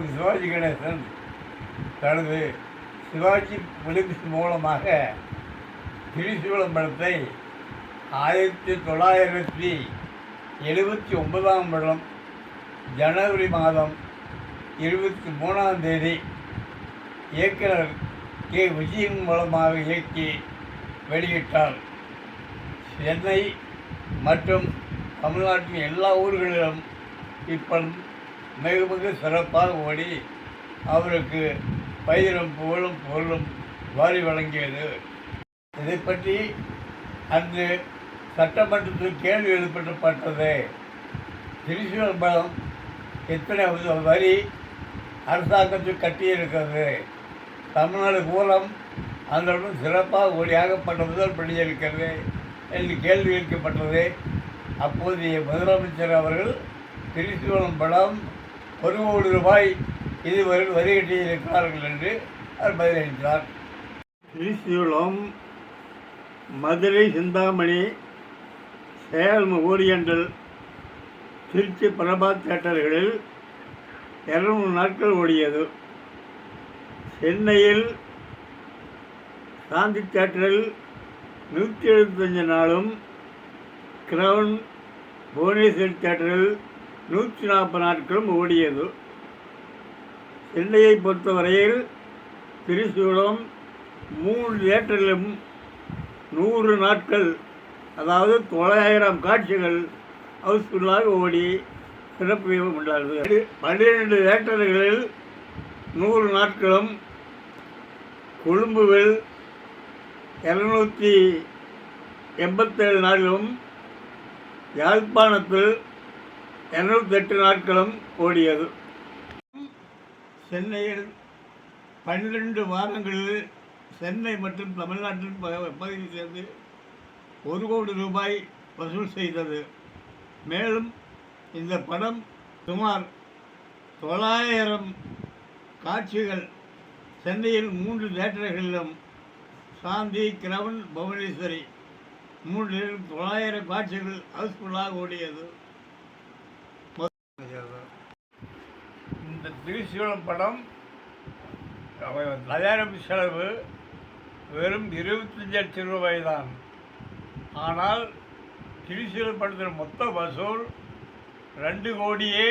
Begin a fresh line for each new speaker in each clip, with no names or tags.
தளபதி சிவாஜி கணேசன் தனது சிவாஜி பிலிம்ஸ் மூலமாக திரிசூலம் படத்தை ஆயிரத்தி தொள்ளாயிரத்தி எழுபத்தி ஒன்பதாம் வருடம் ஜனவரி மாதம் இருபத்தி மூணாம் தேதி இயக்குனர் கே. விஜயன் மூலமாக இயக்கி வெளியிட்டார். சென்னை மற்றும் தமிழ்நாட்டின் எல்லா ஊர்களிலும் இப்படம் மிக மிக சிறப்பாக ஓடி அவருக்கு பயிரும் புகழும் பொருளும் வாரி வழங்கியது. இதை பற்றி அன்று சட்டமன்றத்தில் கேள்வி எழுப்பப்பட்டது. திருச்சிதம்பரம் படம் எத்தனை வரி அரசாங்கத்தில் கட்டியிருக்கிறது? தமிழ்நாடு மூலம் அந்த சிறப்பாக ஒளியாகப்பட்ட முதல் பண்ணியிருக்கிறது இருக்கிறது என்று கேள்வி கேட்கப்பட்டது அப்போதைய முதலமைச்சர் அவர்கள் திரிசூலம் படம் ஒரு கோடி ரூபாய் இதுவரை வரி கட்டியிருக்கிறார்கள் என்று அவர் பதிலளித்தார் திருச்சியுளம் மதுரை சிந்தாமணி சேலம் ஓரியண்டல் திருச்சி பிரபாத் தேட்டர்களில் இரநூறு நாட்கள் ஓடியது. சென்னையில் சாந்தி தேட்டரில் நூற்றி எழுபத்தஞ்சு நாளும் கிரவுன் புவனேஸ்வர் தேட்டரில் நூற்றி நாற்பது நாட்களும் ஓடியது. சென்னையை பொறுத்தவரையில் திரிசூலம் மூணு தேட்டரிலும் நூறு நாட்கள் அதாவது தொள்ளாயிரம் காட்சிகள் ஹவுஸ்ஃபுல்லாக ஓடி சிறப்பு உண்டானது. பன்னிரெண்டு தேட்டர்களில் நூறு நாட்களும் கொழும்புவில் இரநூத்தி எண்பத்தேழு நாட்களும் யாழ்ப்பாணத்தில் இரநூத்தெட்டு நாட்களும் ஓடியது. சென்னையில் பன்னிரண்டு வாரங்களில் சென்னை மற்றும் தமிழ்நாட்டில் ப- பகுதி சேர்ந்து ஒரு கோடி ரூபாய் வசூல் செய்தது. மேலும் இந்த படம் சுமார் தொள்ளாயிரம் காட்சிகள் சென்னையில் மூன்று தேட்டர்களிலும் சாந்தி கிரவன் புவனேஸ்வரி மூன்றிலும் தொள்ளாயிரம் காட்சிகள் ஹவுஸ்ஃபுல்லாக ஓடியது இந்த திரிசூலம் படம் தயாரிப்பு செலவு வெறும் இருபத்தஞ்சு லட்சம் ரூபாய் தான் ஆனால் திரிசூலம் படத்தின் மொத்த வசூல் ரெண்டு கோடியே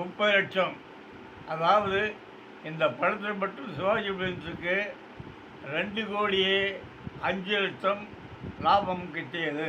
முப்பது லட்சம். அதாவது இந்த படத்தில் மட்டும் சிவாஜி பிலிம்ஸுக்கு ரெண்டு கோடியே அஞ்சு லட்சம் லாபம் கிட்டியது.